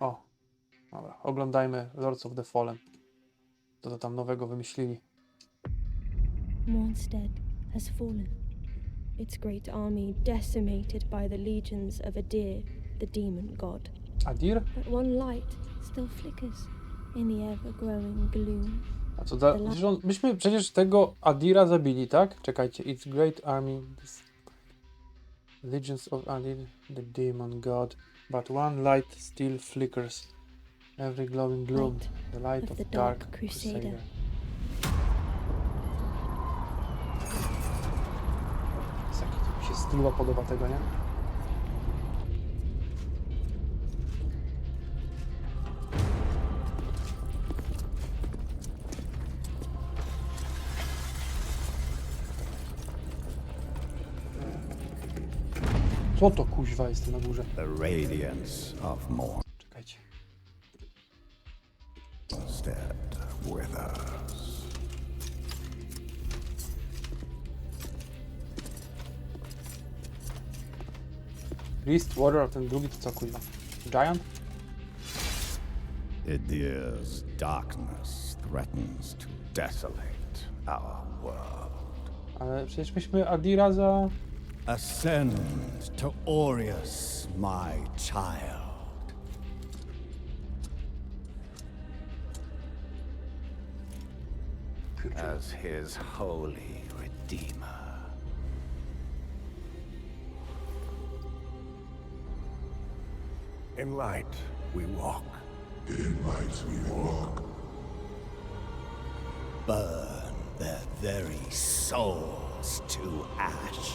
O, dobra, oglądajmy Lords of the Fallen. Co to tam nowego wymyślili? Mornstead has fallen, its great army decimated by the legions of Adir, the demon god. Adir? But one light still flickers in the ever growing gloom. A co za... Przecież on, myśmy przecież tego Adira zabili, tak? Czekajcie. It's great army. This... Legions of Adir, the demon god. But one light still flickers. Every glowing gloom. Light The light of the dark, Dark Crusader. Crusader. Jest jaki to mi się stylowa podoba tego, nie? Co to kuźwa jest na górze? The radiance of Czekajcie. Mornstead withers. Beast, Warrior, ten drugi to co kuźwa? Giant? Idir's darkness threatens to desolate our world. Ale przecież myśmy Adira za... Ascend to Aureus, my child. As his holy redeemer. In light we walk. In light, we walk. Burn their very souls to ash.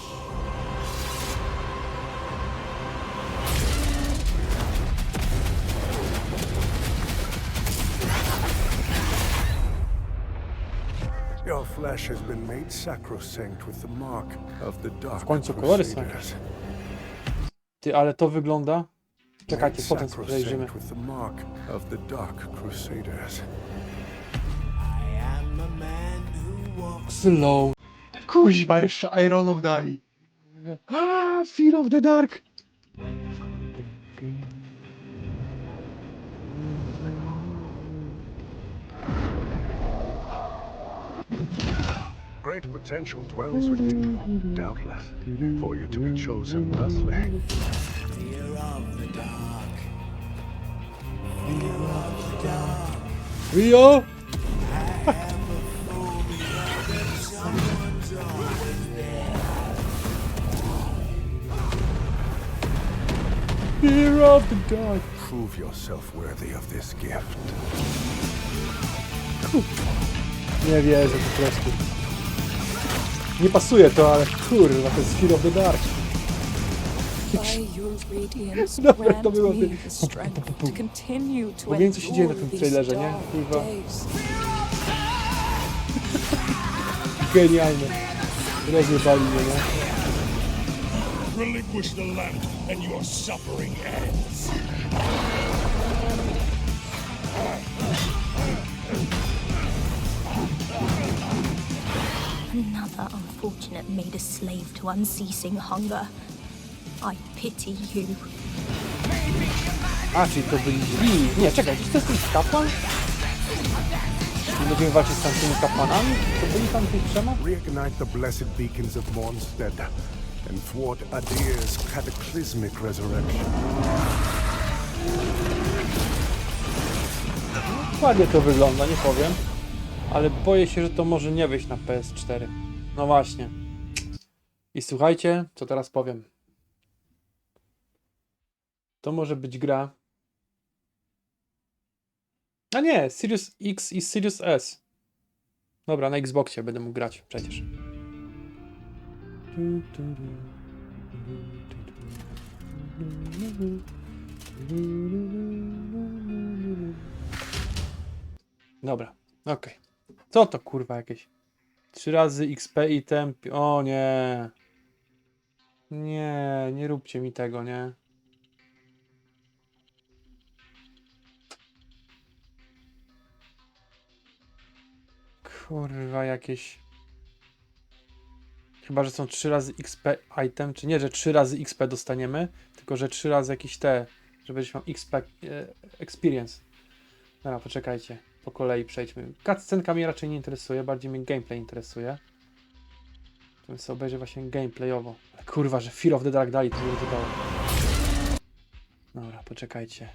Your flesh has been made sacrosanct with the mark of the dark końcu kolory są. Crusaders. Ty, ale to wygląda... Czekajcie, Made potem sobie przejrzymy. sacrosanct with the mark of the dark crusaders. Slow. Kuźba, jeszcze Ironów dali. A, Fear of the Dark. Great potential dwells within you, doubtless, for you to be chosen thusly. fear of the Rio! Fear of the Dark. Prove yourself worthy of this gift. Nie wierzę po prostu. Nie pasuje to, ale kurwa, to jest Fear of the Dark. Dobra, grant to było ty- Bo wiem, co się dzieje na tym trailerze, nie? Kurwa. Genialne. Rozjebali mnie, nie? Relinquish the lamp, and your suffering ends. Another unfortunate made a slave to unceasing hunger. I pity you. A, czyli to byli źli. Nie, czekaj, czy to jest ten kapłan? Nie będziemy walczyć z tamtymi kapłanami? To byli tam tych trzema? Reignite the blessed beacons of Mornstead and thwart Adir's cataclysmic resurrection. Ładnie to wygląda, nie powiem. Ale boję się, że to może nie wyjść na PS4. No właśnie. I słuchajcie, co teraz powiem. To może być gra. A nie, Sirius X i Sirius S. Dobra, na Xboxie będę mógł grać przecież. Dobra, okej. Co to kurwa jakieś? Trzy razy XP i temp. O nie. Nie, nie róbcie mi tego, nie. Kurwa jakieś. Chyba, że są trzy razy XP item, czy nie, że trzy razy XP dostaniemy, tylko że trzy razy jakieś te żebyś miał XP e, experience. Dobra, poczekajcie. Po kolei przejdźmy. Cutscenka mnie raczej nie interesuje, bardziej mnie gameplay interesuje. Więc sobie obejrzę właśnie gameplayowo. Ale kurwa, że Fear of the Dark dali, to wydało. Dobra, poczekajcie.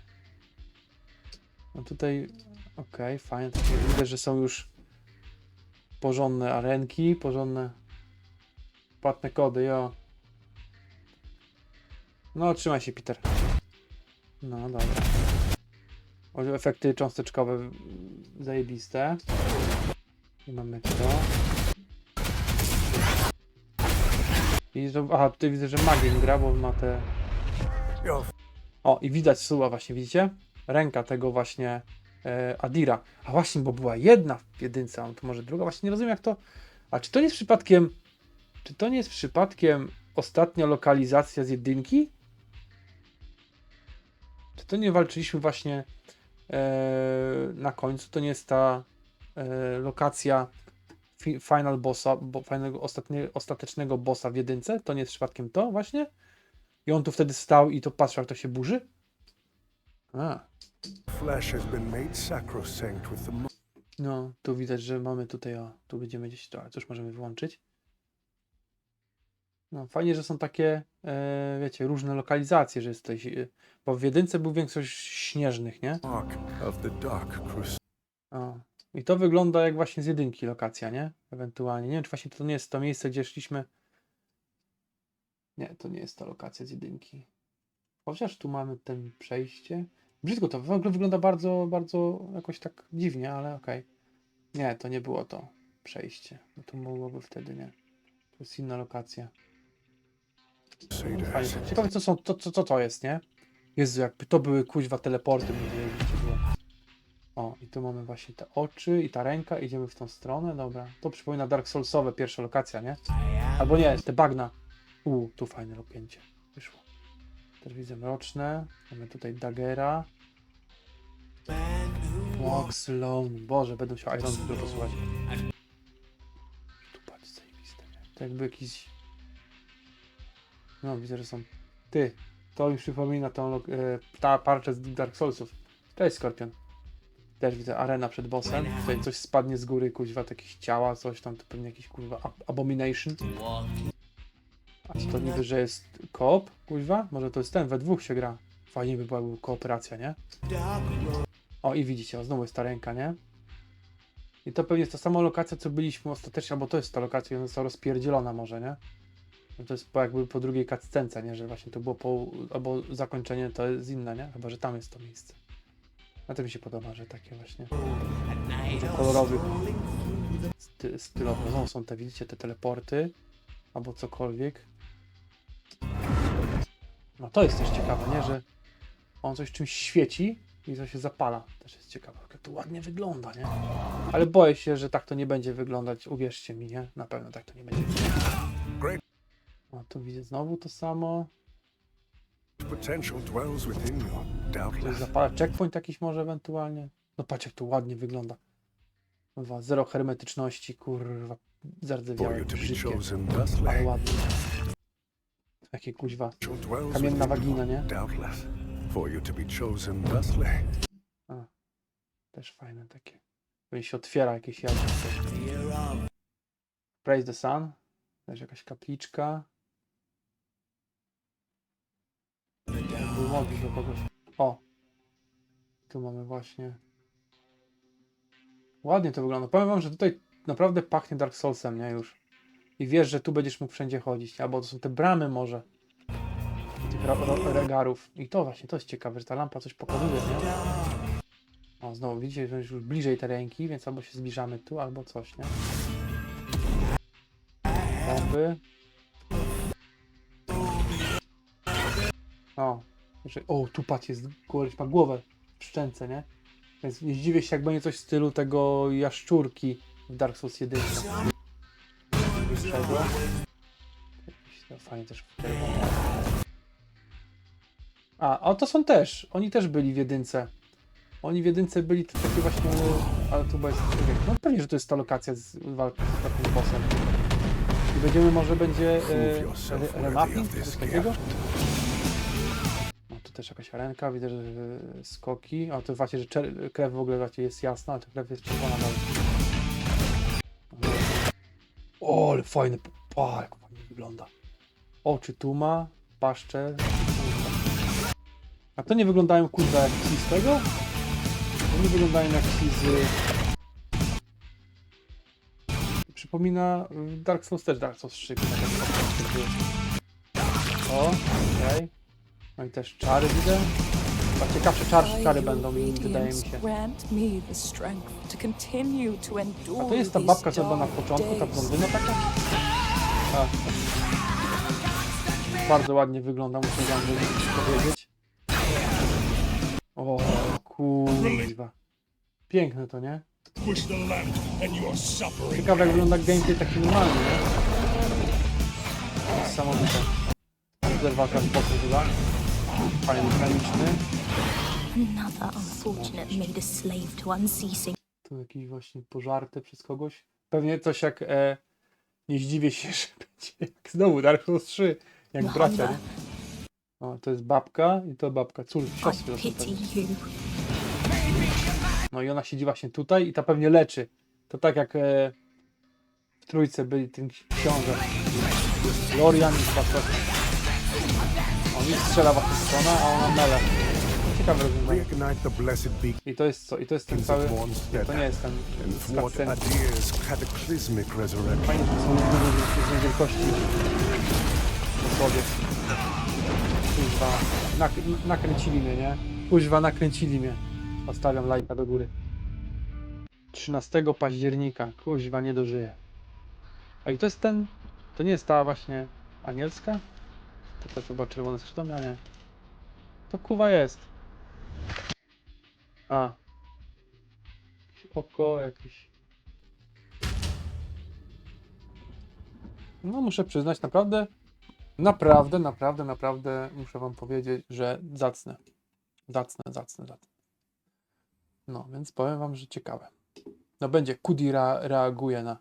No tutaj, okej, fajnie. Takie widać, że są już porządne arenki, porządne płatne kody, jo. No, trzymaj się, Peter. No, dobra. O, efekty cząsteczkowe zajebiste. I mamy to. I że, aha, tutaj widzę, że Magin gra, bo ma te... O, i widać suła właśnie, widzicie? Ręka tego właśnie e, Adira. A właśnie, bo była jedna w jedynce, a to może druga. Właśnie nie rozumiem jak to... A czy to nie jest przypadkiem... Czy to nie jest przypadkiem ostatnia lokalizacja z jedynki? Czy to nie walczyliśmy właśnie e, na końcu? To nie jest ta e, lokacja fi, final bossa, bo, finalnego, ostatnie, ostatecznego bossa w jedynce? To nie jest przypadkiem to właśnie? I on tu wtedy stał i to patrzył jak to się burzy? A, no, tu widać, że mamy tutaj, o, tu będziemy gdzieś, to, cóż możemy wyłączyć? No, fajnie, że są takie, e, wiecie, różne lokalizacje, że jesteś, e, bo w jedynce był większość śnieżnych, nie? mark of the Dark Crusade. O. I to wygląda jak właśnie z jedynki lokacja, nie? Ewentualnie. Nie wiem, czy właśnie to nie jest to miejsce, gdzie szliśmy. Nie, to nie jest ta lokacja z jedynki. Chociaż tu mamy ten przejście. Brzydko to w ogóle wygląda bardzo, bardzo jakoś tak dziwnie, ale okej. Nie, to nie było to przejście. No to mogłoby wtedy nie. To jest inna lokacja. Ciekawe co są, to, to jest, nie? Jezu, jakby to były kuźwa teleporty. O, i tu mamy właśnie te oczy i ta ręka, idziemy w tą stronę, dobra. To przypomina Dark Soulsowe, pierwsza lokacja, nie? Albo nie, te bagna. U, tu fajne lopięcie. Wyszło. Też widzę mroczne. Mamy tutaj Daggera. Walk Sloan. Boże, będę musiał Iron Man posłuchać. Tu patrz, zajebiste, nie? To jakby jakiś... No, widzę, że są... Ty, to mi przypomina tą, e, ta parczę z Dark Soulsów. Cześć, Skorpion. Też widzę arena przed bossem. Tutaj coś spadnie z góry, kuźwa, to jakieś ciała, coś tam, to pewnie jakiś kurwa ab- abomination. A to niby, że jest koop, kuźwa? Może to jest ten, we dwóch się gra. Fajnie by była kooperacja, nie? O i widzicie, o, znowu jest ta ręka, nie? I to pewnie jest ta sama lokacja, co byliśmy ostatecznie, albo to jest ta lokacja ona została rozpierdzielona może, nie? No to jest po, jakby po drugiej cutscence, nie? Że właśnie to było po, albo zakończenie to jest inne, nie? Chyba, że tam jest to miejsce. A to mi się podoba, że takie właśnie kolorowych sty, stylowo. No są te, widzicie, te teleporty albo cokolwiek. No to jest też ciekawe, nie? Że on coś czymś świeci i to się zapala. Też jest ciekawe, jak to ładnie wygląda, nie? Ale boję się, że tak to nie będzie wyglądać, uwierzcie mi, nie? Na pewno tak to nie będzie wyglądać. A tu widzę znowu to samo. Potential dwells within you, Coś doubtless. zapala checkpoint jakiś może ewentualnie. No patrz jak to ładnie wygląda. Kurwa, zero hermetyczności, kurwa, For zardzewiałe, you to be brzydkie, chosen ale ładnie. Takie kuźwa, Potential dwells kamienna within wagina, nie? Doubtless. For you to be chosen thusly. Też fajne takie. Pewnie się otwiera jakieś jadło. Praise the Sun. Też jakaś kapliczka. Mogli do kogoś. O! Tu mamy właśnie. Ładnie to wygląda. Powiem wam, że tutaj naprawdę pachnie Dark Soulsem, nie? Już. I wiesz, że tu będziesz mógł wszędzie chodzić. Albo to są te bramy może. Tych regarów. I to właśnie, to jest ciekawe, że ta lampa coś pokazuje, nie? O, znowu widzicie, że już bliżej te ręki, więc albo się zbliżamy tu, albo coś, nie? Bomby. O, że, o, tu patrz, jest koleś ma głowę w szczęce, nie? Więc nie zdziwię się, jak będzie coś w stylu tego jaszczurki w Dark Souls 1. Czego? No, Fajnie też. A, a to są też, oni też byli w jedynce. Oni w jedynce byli to takie właśnie, ale tu jest, no pewnie, że to jest ta lokacja z walki z takim bossem. I będziemy, może będzie e, re- remapping, coś takiego? Też jakaś arenka, widzę, że skoki. A to właśnie, że krew w ogóle właśnie jest jasna, a ta krew jest czerwona dalej. O, ale fajny, jak fajnie wygląda. Oczy tu ma, paszcze. A to nie wyglądają kurwa jak ci z tego? To nie wyglądają jak ci z... Przypomina y, Dark Souls też Dark Souls 3. kurwa, tak, tak, tak. O, okej. No i też czary widzę. Chyba ciekawsze czary, By czary będą, mi- wydaje mi się. A to jest ta babka, co była na początku, ta blondyna taka? A. Bardzo ładnie wygląda, muszę wam powiedzieć. O, kurwa. Piękne to, nie? Ciekawe jak wygląda gameplay taki normalny, nie? Niesamowite. Zerwaka z boku chyba. Fajny, mechaniczny. Another unfortunate made a slave to unceasing jakiś właśnie pożarty przez kogoś. Pewnie coś jak... E, nie zdziwię się, że będzie jak znowu Dark Souls 3. Jak bracia? O, to jest babka i to babka, I siostry. No i ona siedzi właśnie tutaj i ta pewnie leczy. To tak jak e, w trójce byli tym książę. Lorian i Patrocki. Ich strzela w stronę, a ona mele. Ciekawe rozwiązanie. I to jest co? I to jest ten cały... Mornstead To nie jest ten. Fajnie, że są różne wielkości. Dosłownie. Kuźwa, nak nakręcili mnie, nie? Kuźwa, nakręcili mnie. Odstawiam lajka do góry. 13 października. Kuźwa, nie dożyję. A i to jest ten... To nie jest ta właśnie anielska? To to chyba czerwone skrzydło, a nie. To kuwa jest. A. Oko, jakieś... No muszę przyznać, naprawdę, naprawdę, naprawdę, naprawdę muszę wam powiedzieć, że zacne. Zacne, zacne, zacne. No, więc powiem wam, że ciekawe. No będzie, Kudi rea- reaguje na